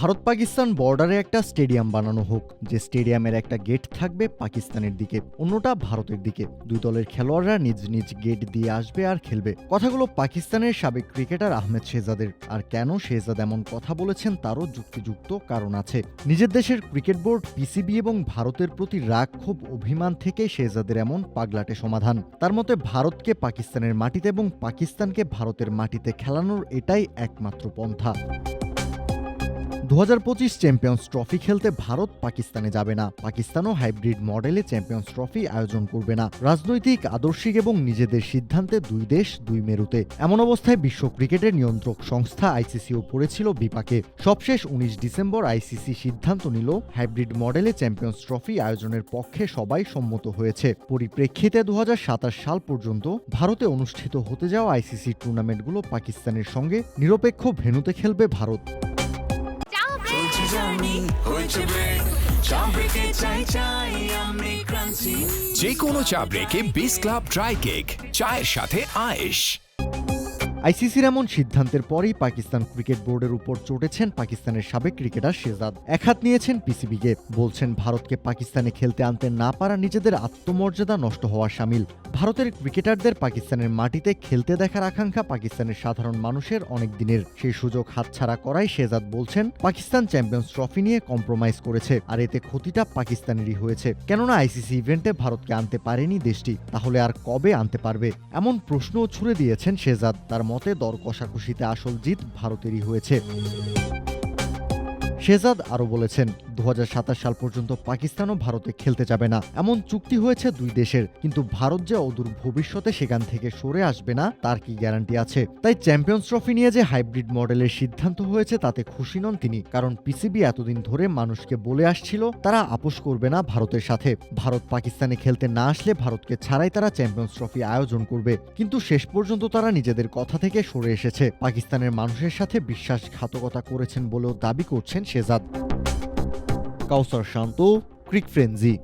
ভারত পাকিস্তান বর্ডারে একটা স্টেডিয়াম বানানো হোক, যে স্টেডিয়ামের একটা গেট থাকবে পাকিস্তানের দিকে, অন্যটা ভারতের দিকে। দুই দলের খেলোয়াড়রা নিজ নিজ গেট দিয়ে আসবে আর খেলবে। কথাগুলো পাকিস্তানের সাবেক ক্রিকেটার আহমেদ শেহজাদের। আর কেন শেহজাদ এমন কথা বলেছেন তারও যুক্তিযুক্ত কারণ আছে। নিজের দেশের ক্রিকেট বোর্ড পিসিবি এবং ভারতের প্রতি রাগ খুব অভিমান থেকে শেহজাদের এমন পাগলাটে সমাধান। তার মতে, ভারতকে পাকিস্তানের মাটিতে এবং পাকিস্তানকে ভারতের মাটিতে খেলানোর এটাই একমাত্র পন্থা। দু হাজার পঁচিশ চ্যাম্পিয়ন্স ট্রফি খেলতে ভারত পাকিস্তানে যাবে না। পাকিস্তানও হাইব্রিড মডেলে চ্যাম্পিয়ন্স ট্রফি আয়োজন করবে না। রাজনৈতিক, আদর্শিক এবং নিজেদের সিদ্ধান্তে দুই দেশ, দুই মেরুতে। এমন অবস্থায় বিশ্ব ক্রিকেটের নিয়ন্ত্রক সংস্থা আইসিসিও পড়েছিল বিপাকে। সবশেষ উনিশ ডিসেম্বর আইসিসি সিদ্ধান্ত নিল, হাইব্রিড মডেলে চ্যাম্পিয়ন্স ট্রফি আয়োজনের পক্ষে সবাই সম্মত হয়েছে। পরিপ্রেক্ষিতে দু হাজার সাতাশ সাল পর্যন্ত ভারতে অনুষ্ঠিত হতে যাওয়া আইসিসি টুর্নামেন্টগুলো পাকিস্তানের সঙ্গে নিরপেক্ষ ভেনুতে খেলবে ভারত। চাই চাই ক্রাঞ্চি যে কোনো চা ব্রেকে বিস ক্লাব ড্রাই কেক চায়ের সাথে আয়েশ। আইসিসির এমন সিদ্ধান্তের পরেই পাকিস্তান ক্রিকেট বোর্ডের উপর চটেছেন পাকিস্তানের সাবেক ক্রিকেটার শেজাদ একহাত নিয়েছেন পিসিবিকে। বলছেন, ভারতকে পাকিস্তানে খেলতে আনতে না পারা নিজেদের আত্মমর্যাদা নষ্ট হওয়া সামিল। ভারতের ক্রিকেটারদের পাকিস্তানের মাটিতে খেলতে দেখার আকাঙ্ক্ষা পাকিস্তানের সাধারণ মানুষের অনেক দিনের। সেই সুযোগ হাতছাড়া করায় শেজাদ বলছেন, পাকিস্তান চ্যাম্পিয়ন্স ট্রফি নিয়ে কম্প্রোমাইজ করেছে, আর এতে ক্ষতিটা পাকিস্তানেরই হয়েছে। কেননা আইসিসি ইভেন্টে ভারতকে আনতে পারেনি দেশটি, তাহলে আর কবে আনতে পারবে? এমন প্রশ্নও ছুড়ে দিয়েছেন শেজাদ তার মতে দর কষাকষিতে আসল জিত ভারতেরই হয়েছে। শেজাদ আরও বলেছেন দু হাজার সাতাশ সাল পর্যন্ত পাকিস্তানও ভারতে খেলতে যাবে না। এমন চুক্তি হয়েছে দুই দেশের, কিন্তু ভারত যে অদূর ভবিষ্যতে সেখান থেকে সরে আসবে না, তার কি গ্যারান্টি আছে? তাই চ্যাম্পিয়ন্স ট্রফি নিয়ে যে হাইব্রিড মডেলের সিদ্ধান্ত হয়েছে, তাতে খুশি নন তিনি। কারণ পিসিবি এতদিন ধরে মানুষকে বলে আসছিল, তারা আপোষ করবে না ভারতের সাথে। ভারত পাকিস্তানে খেলতে না আসলে ভারতকে ছাড়াই তারা চ্যাম্পিয়ন্স ট্রফি আয়োজন করবে। কিন্তু শেষ পর্যন্ত তারা নিজেদের কথা থেকে সরে এসেছে। পাকিস্তানের মানুষের সাথে বিশ্বাসঘাতকতা করেছেন বলেও দাবি করছেন শেজাদ কাউসার শান্ত ক্রিক ফ্রেন্জি